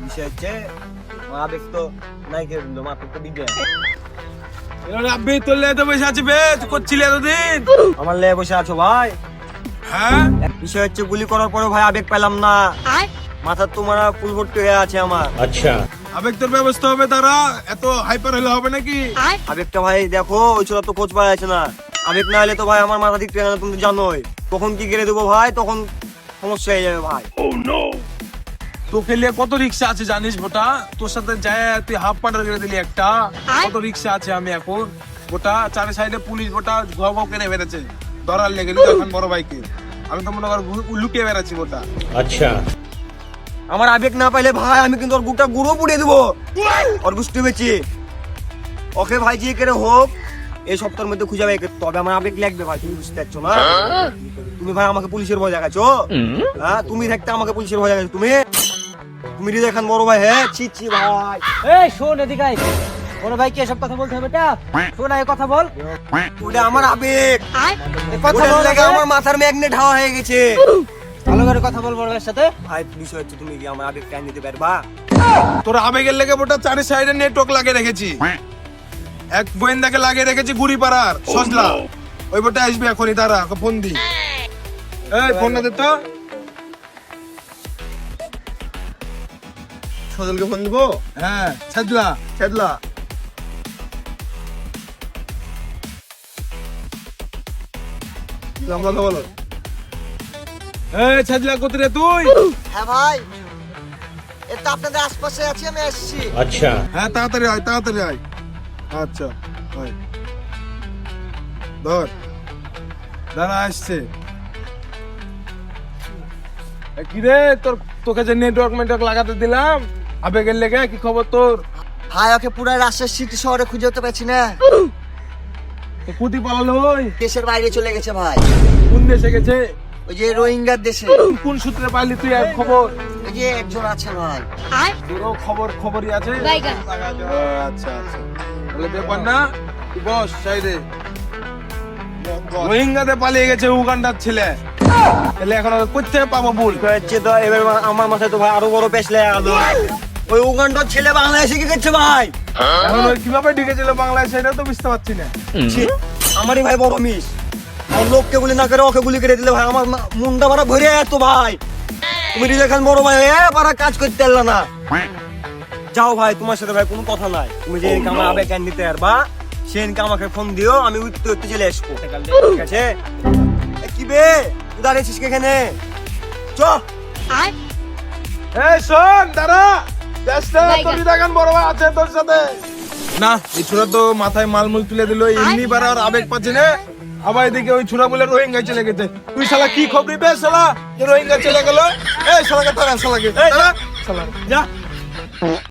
বিষয় হচ্ছে আবেগ তো নাই কে দিল মাত্র তো দিবে আব্বি তোর লেতে বসে আছি বে তুই করছিলি এতদিন আমার লেয়ে বসে আছো ভাই হ্যাঁ বিষয় হচ্ছে গুলি করার পরে ভাই আবেগ পেলাম না মাথার তোমার ফুল ভর্তি হয়ে আছে আমার আবেগ তোর ব্যবস্থা হবে তারা এত হাইপার হলে হবে নাকি আবেগটা ভাই দেখো ওই ছোড়া তো খোঁজ পাওয়া যাচ্ছে না আবেগ না হলে তো ভাই আমার মাথা দিক থেকে না তুমি জানোই তখন কি কেড়ে দেবো ভাই তখন সমস্যা হয়ে যাবে ভাই তোকে নিয়ে কত রিক্সা আছে জানিস গোটা? তোর সাথে যায় তুই হাফ পান্ডার করে দিলি একটা। কত রিক্সা আছে আমি এখন? গোটা চারি সাইডে পুলিশ গোটা ঘর ঘর কেনে বেড়েছে ধরার লেগে এখন বড় ভাইকে। আমি তো মনে কর লুকিয়ে বেড়াচ্ছি গোটা। আচ্ছা। আমার আবেগ না পাইলে ভাই আমি কিন্তু ওর গুটা গুঁড়ো পুড়িয়ে দেবো। ওর গুষ্টি বেচি। ওকে ভাই যে কেড়ে হোক এই সপ্তাহের মধ্যে খুঁজে পাই তবে আমার আবেগ লাগবে ভাই তুমি বুঝতে পারছ না? তুমি ভাই আমাকে পুলিশের ভয় দেখাচ্ছো? হ্যাঁ তুমি থাকতে আমাকে পুলিশের ভয় দেখাচ্ছো। তুমি? হৃদয় খান বড় ভাই হ্যাঁ? ছি ছি ভাই। এই শোন এদিকে আয়। বড় ভাইকে এসব কথা বলতে হবে এটা? শোন আয় কথা বল। ওটা আমার আবেগ। এ কথা বল লেগে আমার মাথার ম্যাগনেট হাওয়া হয়ে গেছে। ভালো করে কথা বল বড় ভাইয়ের সাথে। ভাই বিষয় হচ্ছে তুমি কি আমার আবেগ টাইম দিতে পারবা তোর আবেগের লেগে গোটা চারি সাইডে নেটওয়ার্ক লাগিয়ে রেখেছি। এক গোয়েন্দাকে লাগিয়ে রেখেছি গুড়ি পাড়ার সজলা। ওই বোটা আসবে এখনই তারা ওকে ফোন দি। এই ফোন না দে তো। সজলকে ফোন দিবো? হ্যাঁ সজলা ছেদলা। কথা বলো। এই কোথায় তুই? হ্যাঁ ভাই এটা আপনাদের আশপাশে আছি আমি আসছি। হ্যাঁ তাড়াতাড়ি আয় তাড়াতাড়ি আয়। আচ্ছা আয়। ধর। দাঁড়া আসছে। কি রে তোর তোকে যে নেটওয়ার্ক মেটওয়ার্ক লাগাতে দিলাম আবেগের লেগে কি খবর তোর? ভাই ওকে পুরো রাজশাহী সিটি শহরে খুঁজে হতে পারছি না। তো কুতি পালালো ওই দেশের বাইরে চলে গেছে ভাই। কোন দেশে গেছে? ওই যে রোহিঙ্গার দেশে। কোন সূত্রে পাইলি তুই এক খবর? ওই যে একজন আছে ভাই। তোরও খবর খবরই আছে? আচ্ছা আচ্ছা। তাহলে ব্যাপার না। বস সাইডে রোহিঙ্গাতে পালিয়ে গেছে উগান্ডার ছেলে। তাহলে এখন কোথায় পাবো ভুল হচ্ছে তো এবার আমার মাথায় তো ভাই আরও বড় পেশ লেগে গেল ওই উগান্ডার ছেলে বাংলাদেশে কি করছে ভাই? এখন ওই কীভাবে ঢুকেছিল বাংলাদেশে এটা তো বুঝতে পারছি না। ছি, আমারই ভাই বড় মিস। আর লোককে গুলি না করে ওকে গুলি করে দিলে ভাই আমার মা- মুন্ডা ভাড়া ভরে এত ভাই। তুমি রিজা খান বড় ভাই এ পারা কাজ করতে পারলা না। যাও ভাই তোমার সাথে ভাই কোনো কথা নাই। তুমি যে আমার আবেগ কেন দিতে পারবা সেদিনকে আমাকে ফোন দিও আমি উঠতে উঠতে চলে আসব। ঠিক আছে? এ, কি বে? তুই দাঁড়িয়েছিস কি এখানে? চ। এই শোন দাঁড়া। না এই ছোড়া তো মাথায় মালমুল তুলে দিল এমনি বার আর আবেগ পাচ্ছে না। আবার এদিকে ওই ছোড়া বলে রোহিঙ্গা চলে গেছে। তুই শালা কি খবরি বে শালা? রোহিঙ্গা চলে গেল। এই শালাকে তারা শালাকে শালা যা।